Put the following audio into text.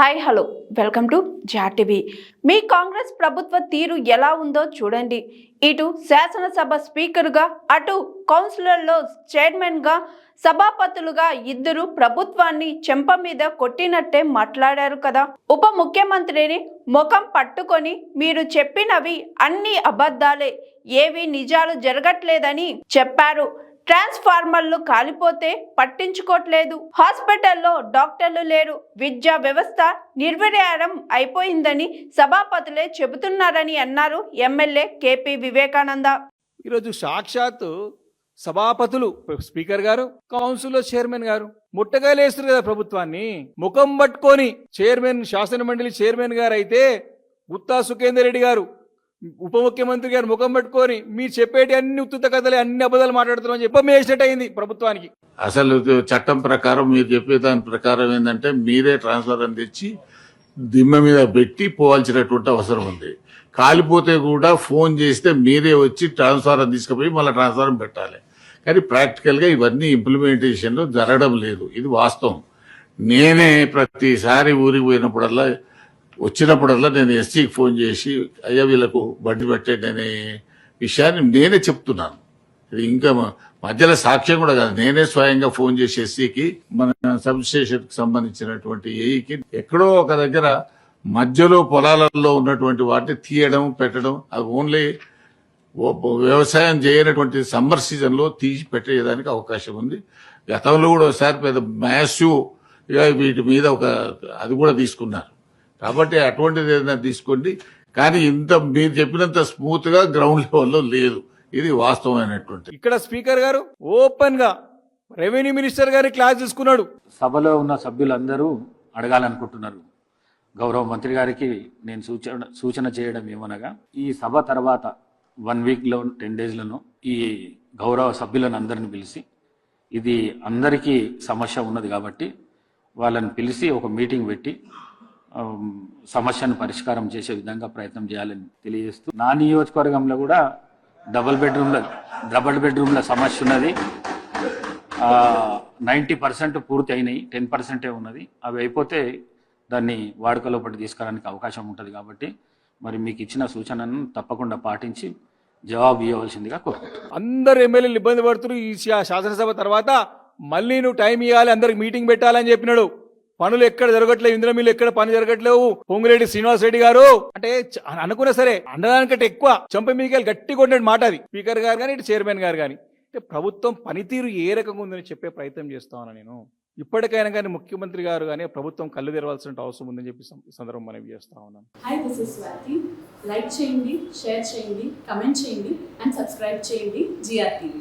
Hi hello. Welcome to జాటీవీ మీ కాంగ్రెస్ ప్రభుత్వ తీరు ఎలా ఉందో చూడండి. ఇటు శాసనసభ స్పీకర్గా అటు కౌన్సిలర్లో చైర్మన్గా సభాపతులుగా ఇద్దరు ప్రభుత్వాన్ని చెంప మీద కొట్టినట్టే మాట్లాడారు కదా. ఉప ముఖ్యమంత్రిని ముఖం పట్టుకొని మీరు చెప్పినవి అన్ని అబద్ధాలే. ఏవి నిజాలు జరగట్లేదని చెప్పారు. ట్రాన్స్ఫార్మర్లు కాలిపోతే పట్టించుకోవట్లేదు హాస్పిటల్లో డాక్టర్లు లేరు. విద్యా వ్యవస్థ నిర్వీర్యం అయిపోయిందని సభాపతులే చెబుతున్నారని అన్నారు ఎమ్మెల్యే కేపీ వివేకానంద. ఈరోజు సాక్షాత్తు సభాపతులు స్పీకర్ గారు కౌన్సిల్లో చైర్మన్ గారు ముట్టగాయలు కదా ప్రభుత్వాన్ని. ముఖం పట్టుకొని చైర్మన్ శాసన మండలి చైర్మన్ గారు అయితే గుత్తా సుఖేందర్ రెడ్డి గారు ఉప ముఖ్యమంత్రి గారు ముఖం పెట్టుకొని మీరు చెప్పేటి అన్ని ఉత్తుత కథలే అన్ని అబద్ధాలు మాట్లాడుతున్నామని చెప్పి వేసినట్టు అయింది ప్రభుత్వానికి. అసలు చట్టం ప్రకారం మీరు చెప్పే దాని ప్రకారం ఏంటంటే మీరే ట్రాన్స్ఫర్ తెచ్చి దిమ్మ మీద పెట్టి పోవాల్సినటువంటి అవసరం ఉంది. కాలిపోతే కూడా ఫోన్ చేస్తే మీరే వచ్చి ట్రాన్స్ఫారం తీసుకుపోయి మళ్ళీ ట్రాన్స్ఫారం పెట్టాలి. కానీ ప్రాక్టికల్గా ఇవన్నీ ఇంప్లిమెంటేషన్లో జరగడం లేదు. ఇది వాస్తవం. నేనే ప్రతిసారి ఊరికి పోయినప్పుడల్లా వచ్చినప్పుడల్లా నేను ఎస్సీకి ఫోన్ చేసి అయ్యా వీళ్ళకు బండి పెట్టండి అనే విషయాన్ని నేనే చెప్తున్నాను. ఇది ఇంకా మధ్యలో సాక్ష్యం కూడా కాదు. నేనే స్వయంగా ఫోన్ చేసి ఎస్సీకి మన సబ్ సంబంధించినటువంటి ఏఈకి ఎక్కడో ఒక దగ్గర మధ్యలో పొలాలలో ఉన్నటువంటి వాటిని తీయడం పెట్టడం అది ఓన్లీ వ్యవసాయం చేయనటువంటి సమ్మర్ సీజన్లో తీసి పెట్టేయడానికి అవకాశం ఉంది. గతంలో కూడా ఒకసారి పెద్ద మ్యాసివ్ వీటి మీద ఒక అది కూడా తీసుకున్నారు. కాబట్టి అటువంటిది ఏదైనా తీసుకోండి. కానీ ఇంత మీరు చెప్పినంత స్మూత్గా గ్రౌండ్ లెవెల్లో లేదు. ఇది వాస్తవమైనటువంటి ఇక్కడ స్పీకర్ గారు ఓపెన్గా రెవెన్యూ మినిస్టర్ గారి క్లాస్ తీసుకున్నాడు. సభలో ఉన్న సభ్యులందరూ అడగాలనుకుంటున్నారు. గౌరవ మంత్రి గారికి నేను సూచన సూచన చేయడం ఏమనగా ఈ సభ తర్వాత వన్ వీక్లో టెన్ డేస్లను ఈ గౌరవ సభ్యులను అందరిని పిలిచి ఇది అందరికీ సమస్య ఉన్నది కాబట్టి వాళ్ళని పిలిచి ఒక మీటింగ్ పెట్టి సమస్యను పరిష్కారం చేసే విధంగా ప్రయత్నం చేయాలని తెలియజేస్తూ నా నియోజకవర్గంలో కూడా డబుల్ బెడ్రూమ్ల డబుల్ బెడ్రూమ్ల సమస్య ఉన్నది. నైంటీ పర్సెంట్ పూర్తి అయినాయి టెన్ పర్సెంటే ఉన్నది. అవి అయిపోతే దాన్ని వాడుకలోపటి తీసుకోవడానికి అవకాశం ఉంటుంది కాబట్టి మరి మీకు ఇచ్చిన సూచనను తప్పకుండా పాటించి జవాబు ఇవ్వవలసిందిగా కోరుకుంటున్నాను. అందరు ఎమ్మెల్యేలు ఇబ్బంది పడుతున్నారు. ఈ శాసనసభ తర్వాత మళ్ళీ నువ్వు టైం ఇవ్వాలి అందరికి మీటింగ్ పెట్టాలని చెప్పినాడు. పనులు ఎక్కడ జరగట్లేవు ఇంద్రమీలు ఎక్కడ పని జరగట్లేవు? పొంగిరెడ్డి శ్రీనివాస్ రెడ్డి గారు. అంటే అనుకున్నా సరే అండదానికంటే ఎక్కువ చంప మీకెళ్ళి గట్టి కొట్టిన మాట అది. స్పీకర్ గారు కానీ ఇటు చైర్మన్ గారు కానీ అంటే ప్రభుత్వం పనితీరు ఏ రకంగా ఉందని చెప్పే ప్రయత్నం చేస్తా నేను. ఇప్పటికైనా కానీ ముఖ్యమంత్రి గారు కానీ ప్రభుత్వం కళ్ళు తెరవాల్సిన అవసరం ఉందని చెప్పి సందర్భం మనం చేస్తా ఉన్నాను. Hi this is Swathi like చేయండి షేర్ చేయండి కమెంట్ చేయండి అండ్ సబ్స్క్రైబ్ చేయండి జిఆర్టీవీ